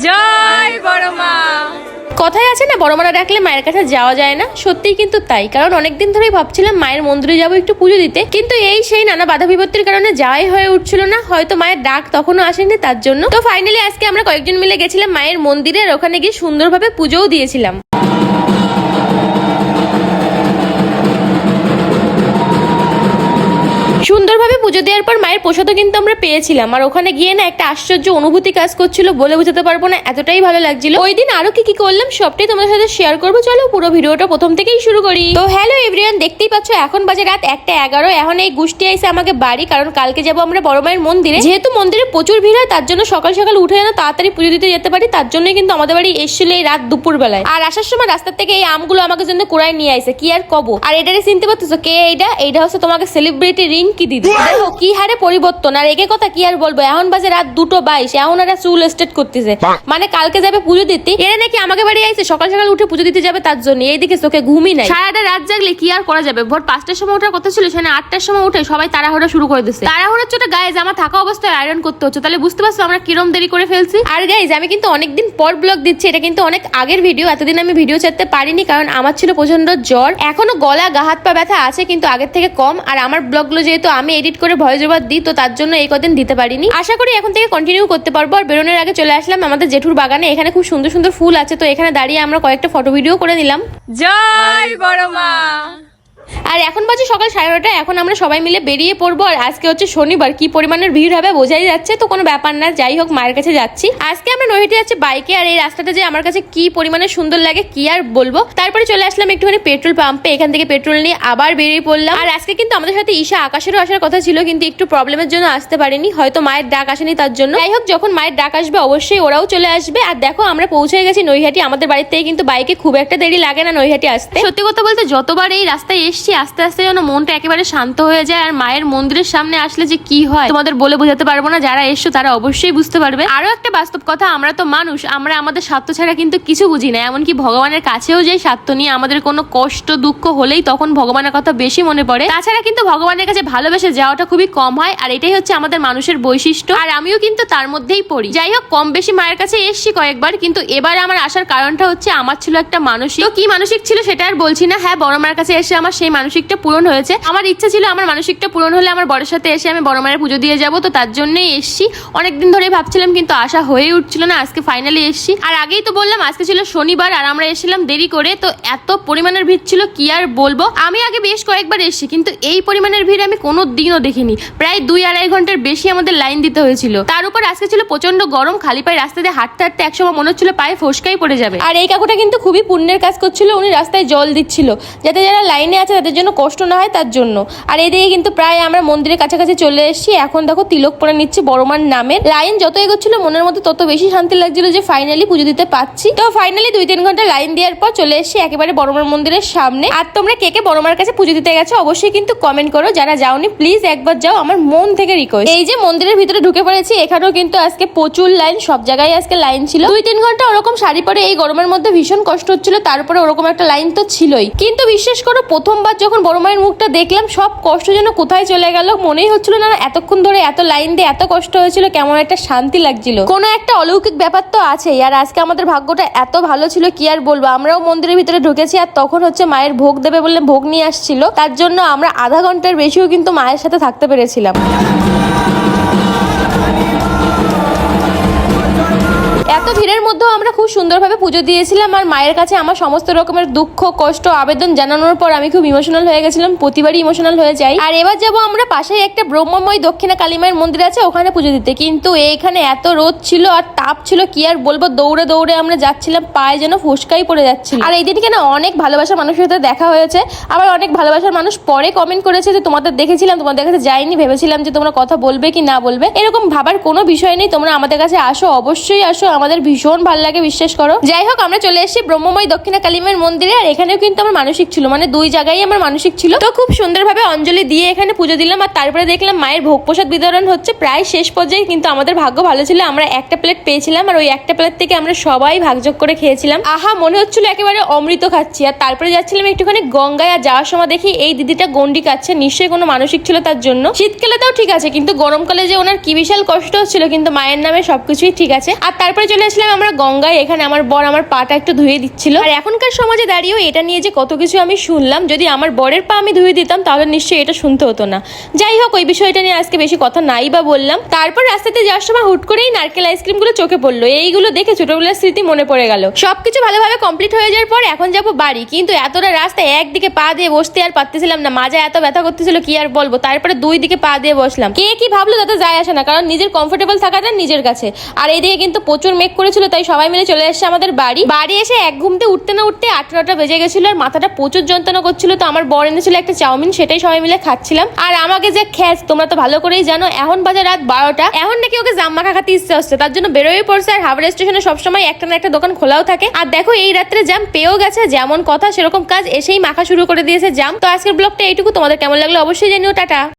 জয় বড় মা। কথায় আছে না, বড় মারা ডাকলে মায়ের কাছে যাওয়া যায় না? সত্যিই কিন্তু তাই, কারণ অনেকদিন ধরেই ভাবছিলাম মায়ের মন্দিরে যাব একটু পুজো দিতে, কিন্তু এই সেই নানা বাধা বিপত্তির কারণে যাই হয়ে উঠছিল না। হয়তো মায়ের ডাক তখনও আসেনি তার জন্য। তো ফাইনালি আজকে আমরা কয়েকজন মিলে গেছিলাম মায়ের মন্দিরে আর ওখানে গিয়ে সুন্দরভাবে পুজোও দিয়েছিলাম। পুজো দেওয়ার পর মায়ের প্রসাদও কিন্তু আমরা পেয়েছিলাম। আর ওখানে গিয়ে না একটা আশ্চর্য অনুভূতি কাজ করছিল বলে বোঝাতে পারব না, এতটাই ভালো লাগছিল। ওই দিন আরও কি কি করলাম সবটাই তোমাদের সাথে শেয়ার করব। চলো পুরো ভিডিওটা প্রথম থেকেই শুরু করি। তো হ্যালো এভরিওয়ান দেখতেই পাচ্ছ এখন বাজে রাত একটা এগারো। এখন এই গুষ্টি আইসে আমাকে বাড়ি, কারণ কালকে যাব আমরা বড় মায়ের মন্দিরে। যেহেতু মন্দিরে প্রচুর ভিড় হয়, তার জন্য সকাল সকাল উঠে যেন তাড়াতাড়ি পুজো দিতে যেতে পারি, তার জন্যই কিন্তু আমাদের বাড়ি এসেছিল এই রাত দুপুর বেলায় আর আসার সময় রাস্তার থেকে এই আমগুলো আমাকে জন্য কুড়ায় নিয়ে আইসে, কি আর কব? আর এটারে চিনতে পারতেছো কে এইটা এইটা হচ্ছে তোমাকে সেলিব্রিটি রিং কি দিদি দেখো কি হারে পরিবর্তন আর একে কথা কি আর বলব? এখন বাজে রাত দুটো বাইশ এখন এরা চুল স্টেট করতেছে। মানে কালকে যাবে পুজো দিতে এরা নাকি আমাকে বাড়ি আইছে সকাল সকাল উঠে পুজো দিতে যাবে তার জন্য এইদিকে চোখে ঘুমই নাই। সারাটা রাত জাগলে কি আর করা যাবে? ভোর পাঁচটার সময় ওঠার কথা ছিল সেখানে আটটার সময় উঠে সবাই তাড়াহুড়া শুরু করে দিচ্ছে তাড়াহুড়ার চোটে গায়ে জামা থাকা অবস্থায় আয়রন করতে হচ্ছে তাহলে বুঝতে পারছ আমরা কিরম দেরি করে ফেলছি? আর গাইজ আমি কিন্তু অনেকদিন পর ব্লগ দিচ্ছি এটা কিন্তু অনেক আগের ভিডিও এতদিন আমি ভিডিও ছাড়তে পারিনি কারণ আমার ছিল প্রচণ্ড জ্বর। এখনও গলা গা হাত পা ব্যথা আছে কিন্তু আগের থেকে কম আর আমার ব্লগগুলো যেহেতু আমি এডিট করে ভয়েস ওভার দিই, তো তার জন্য এই কদিন দিতে পারিনি। আশা করি এখন থেকে কন্টিনিউ করতে পারব। আর বেরোনোর আগে চলে আসলাম আমাদের জেঠুর বাগানে। এখানে খুব সুন্দর সুন্দর ফুল আছে, তো এখানে দাঁড়িয়ে আমরা কয়েকটা ফটো ভিডিও করে নিলাম। জয় বড় মা। আর এখন বাজে সকাল সাড়ে নটা এখন আমরা সবাই মিলে বেরিয়ে পড়ব। আর আজকে হচ্ছে শনিবার, কি পরিমাণের ভিড় হবে বোঝাই যাচ্ছে, তো কোনো ব্যাপার না, যাই হোক, মায়ের কাছে যাচ্ছি। আজকে আমরা নৈহাটি যাচ্ছি বাইকে, আর এই রাস্তাটা যে আমার কাছে কি পরিমাণে সুন্দর লাগে, কি আর বলব? তারপরে চলে আসলাম একটুখানি পেট্রোল পাম্পে, এখান থেকে পেট্রোল নিয়ে আবার বেরিয়ে পড়লাম। আর আজকে কিন্তু আমাদের সাথে ঈশা আকাশেরও আসার কথা ছিল, কিন্তু একটু প্রবলেমের জন্য আসতে পারিনি, হয়তো মায়ের ডাক আসেনি তার জন্য। যাই হোক, যখন মায়ের ডাক আসবে, অবশ্যই ওরাও চলে আসবে। আর দেখো, আমরা পৌঁছে গেছি নৈহাটি, আমাদের থেকে কিন্তু বাইকে খুব একটা দেরি লাগে না নৈহাটি আসতে। সত্যি কথা বলতে, যতবার এই রাস্তায় এসছি আস্তে আস্তে যেন মনটা একেবারে শান্ত হয়ে যায়, আর মায়ের মন্দিরের সামনে আসলে যে কি হয় তোমাদের বলে বোঝাতে পারব না, যারা এসছো তারা অবশ্যই বুঝতে পারবে। আরও একটা বাস্তব কথা, আমরা তো মানুষ, আমরা আমাদের স্বার্থ ছাড়া কিন্তু কিছু বুঝি না, এমনকি ভগবানের কাছেও যাই স্বার্থ নিয়ে আমাদের কোনো কষ্ট, দুঃখ হলেই তখন ভগবানের কথা বেশি মনে পড়ে। তাছাড়া কিন্তু ভগবানের কাছে ভালোবেসে যাওয়াটা খুবই কম হয়, আর এটাই হচ্ছে আমাদের মানুষের বৈশিষ্ট্য, আর আমিও কিন্তু তার মধ্যেই পড়ি। যাই হোক, কম বেশি মায়ের কাছে এসছি কয়েকবার, কিন্তু এবার আমার আসার কারণটা হচ্ছে আমার ছিল একটা মানসিক। কি মানসিক ছিল সেটা আর বলছি না হ্যাঁ বড় মায়ের কাছে এসে আমার সেই মানসিকটা পূরণ হয়েছে। আমার ইচ্ছা ছিল আমার মানসিকটা পূরণ হলে আমার বড়ের সাথে এসে আমি বড় মায়ের পুজো দিয়ে যাব, তো তার জন্যই এসছি। অনেকদিন ধরে ভাবছিলাম, কিন্তু আশা হয়ে উঠছিল না, আজকে ফাইনালি এসছি। আর আগেই তো বললাম, আজকে ছিল শনিবার আর আমরা এসেছিলাম দেরি করে, তো এত পরিমাণের ভিড় ছিল, কি আর বলব? আমি আগে বেশ কয়েকবার এসেছি, কিন্তু এই পরিমাণের ভিড় আমি কোনো দিনও দেখিনি। প্রায় দুই আড়াই ঘণ্টার বেশি আমাদের লাইন দিতে হয়েছিল। তার উপর আজকে ছিল প্রচণ্ড গরম, খালি পায়ে রাস্তা দিয়ে হাঁটতে হাঁটতে একসময় মনে হচ্ছিল পায়ে ফসকাই পড়ে যাবে। আর এই কাকুটা কিন্তু খুবই পুণ্যের কাজ করছিল, উনি রাস্তায় জল দিচ্ছিল, যাতে যারা লাইনে আছে তাদের জন্য কষ্ট না হয়, তার জন্য। আর এদিকে কিন্তু প্রায় আমরা মন্দিরের কাছাকাছি চলে এসেছি। এখন দেখো তিলক পরে নিচ্ছে বড়মার নামে। লাইন যত এগোচ্ছিল, মনের মধ্যে তত বেশি শান্তি লাগছিল যে ফাইনালি পুজো দিতে পাচ্ছি তো ফাইনালি দুই তিন ঘণ্টা লাইন দেওয়ার পর চলে এসেছি একেবারে বড়মার মন্দিরের সামনে। আর তোমরা কে কে বড়মার কাছে পুজো দিতে গেছো, অবশ্যই কিন্তু কমেন্ট করো। যারা যাওনি প্লিজ একবার যাও, আমার মন থেকে রিকোয়েস্ট এই যে মন্দিরের ভিতরে ঢুকে পড়েছি, এখানেও কিন্তু আজকে প্রচুর লাইন, সব জায়গায় আজকে লাইন ছিল। দুই তিন ঘণ্টা ওরকম শাড়ি পরে এই গরমের মধ্যে ভীষণ কষ্ট হচ্ছিল, তারপরে ওরকম একটা লাইন তো ছিলই। কিন্তু বিশ্বাস করো প্রথমবার যখন বড় মায়ের মুখটা দেখলাম, সব কষ্ট যেন কোথায় চলে গেল মনেই হচ্ছিল না, এতক্ষণ ধরে এত লাইন দিয়ে এত কষ্ট হয়েছিল, কেমন একটা শান্তি লাগছিল। কোনো একটা অলৌকিক ব্যাপার তো আছেই, আর আজকে আমাদের ভাগ্যটা এত ভালো ছিল, কি আর বলব? আমরাও মন্দিরের ভিতরে ঢুকেছি, আর তখন হচ্ছে মায়ের ভোগ দেবে বলে ভোগ নিয়ে আসছিল। তার জন্য আমরা আধা ঘণ্টার বেশিও কিন্তু মায়ের সাথে থাকতে পেরেছিলাম। এত ভিড়ের মধ্যেও আমরা খুব সুন্দরভাবে পুজো দিয়েছিলাম আর মায়ের কাছে আমার সমস্ত রকমের দুঃখ, কষ্ট, আবেদন জানানোর পর আমি খুব ইমোশনাল হয়ে গেছিলাম, প্রতিবারই ইমোশনাল হয়ে যাই। আর এবার যাব আমরা পাশেই একটা ব্রহ্মময় দক্ষিণা কালী মায়ের মন্দির আছে, ওখানে পুজো দিতে। কিন্তু এখানে এত রোদ ছিল আর তাপ ছিল, কি আর বলব, দৌড়ে দৌড়ে আমরা যাচ্ছিলাম, পায়ে যেন ফুসকাই পড়ে যাচ্ছিল। আর এই দিনকে না অনেক ভালোবাসার মানুষের সাথে দেখা হয়েছে। আবার অনেক ভালোবাসার মানুষ পরে কমেন্ট করেছে যে, তোমাদের দেখেছিলাম, তোমাদের কাছে যাইনি, ভেবেছিলাম যে তোমরা কথা বলবে কি না বলবে। এরকম ভাবার কোনো বিষয় নেই, তোমরা আমাদের কাছে আসো, অবশ্যই আসো। আমাদের ভীষণ ভালো লাগে, বিশ্বাস করো। যাই হোক, আমরা চলে এসেছি ব্রহ্মময় দক্ষিণা কালীমার মন্দিরে, আর এখানেও কিন্তু আমার মানসিক ছিল মানে দুই জায়গায় আমার মানসিক ছিল। তো খুব সুন্দরভাবে অঞ্জলি দিয়ে এখানে পুজো দিলাম, আর তারপরে দেখলাম মায়ের ভোগ প্রসাদ বিতরণ হচ্ছে প্রায় শেষ পর্যায়ে, কিন্তু আমাদের ভাগ্য ভালো ছিল, আমরা একটা প্লেট পেয়েছিলাম, আর ওই একটা প্লেট থেকে আমরা সবাই ভাগযোগ করে খেয়েছিলাম। আহা, মনে হচ্ছিল একেবারে অমৃত খাচ্ছি, আর তারপরে যাচ্ছিলাম একটুখানি গঙ্গায়, আর যাওয়ার সময় দেখি এই দিদিটা গন্ডি কাচ্ছে, নিশ্চয়ই কোনো মানসিক ছিল তার জন্য। শীতকালে তাও ঠিক আছে, কিন্তু গরমকালে যে ওনার কি বিশাল কষ্ট হচ্ছিল, কিন্তু মায়ের নামে সবকিছুই ঠিক আছে। আর তারপরে চলে আসলাম আমরা গঙ্গায়, এখানে আমার বর আমার পাটা একটু ধুয়ে দিচ্ছিল। আর এখনকার সমাজে দাঁড়িয়েও এটা নিয়ে যে কত কিছু আমি শুনলাম, যদি আমার বরের পা আমি ধুয়ে দিতাম, তাহলে নিশ্চয়ই এটা শুনতে হতো না। যাই হোক, ওই বিষয়টা নিয়ে আজকে বেশি কথা নাই বা বললাম। তারপর রাস্তাতে যাওয়ার সময় হুট করেই নারকেল আইসক্রিমগুলো চোখে পড়ল। এইগুলো দেখে ছোটবেলার স্মৃতি মনে পড়ে গেল। সবকিছু ভালোভাবে কমপ্লিট হয়ে যাওয়ার পর এখন যাব বাড়ি। কিন্তু এতটা রাস্তায় একদিকে পা দিয়ে বসতে আর পারতেছিলাম না। মাজা এত ব্যথা করতেছিল, কি আর বলব? তারপরে দুই দিকে পা দিয়ে বসলাম। কে কি ভাবলো তাতে যায় আসে না, কারণ নিজের কমফোর্টেবল থাকাটা নিজের কাছে। আর এইদিকে কিন্তু প্রচুর মেঘ করেছিল, তাই সবাই মিলে চলে এসেছে আমাদের বাড়ি। বাড়ি এসে এক ঘুমতে উঠতে না উঠতে আট নটা বেজে গেছিল আর মাথাটা প্রচুর যন্ত্রণা করছিল, তো আমার বর এনেছিল একটা চাউমিন, সেটাই সবাই মিলে খাচ্ছিলাম। আর আমাকে যে খ্যাচ তোমরা তো ভালো করেই জানো, এখন বাজে রাত বারোটা। এখন নাকি ওকে জাম মাখা খাতে ইচ্ছে হচ্ছে, তার জন্য বেরোয় পড়ছে আর হাওড়া স্টেশনে সবসময় একটা না একটা দোকান খোলাও থাকে। আর দেখো, এই রাত্রে জাম পেয়েও গেছে, যেমন কথা, সেরকম কাজ এসেই মাখা শুরু করে দিয়েছে জাম তো আজকের ব্লগটা এইটুকু, তোমাদের কেমন লাগল অবশ্যই জানিও, টাটা।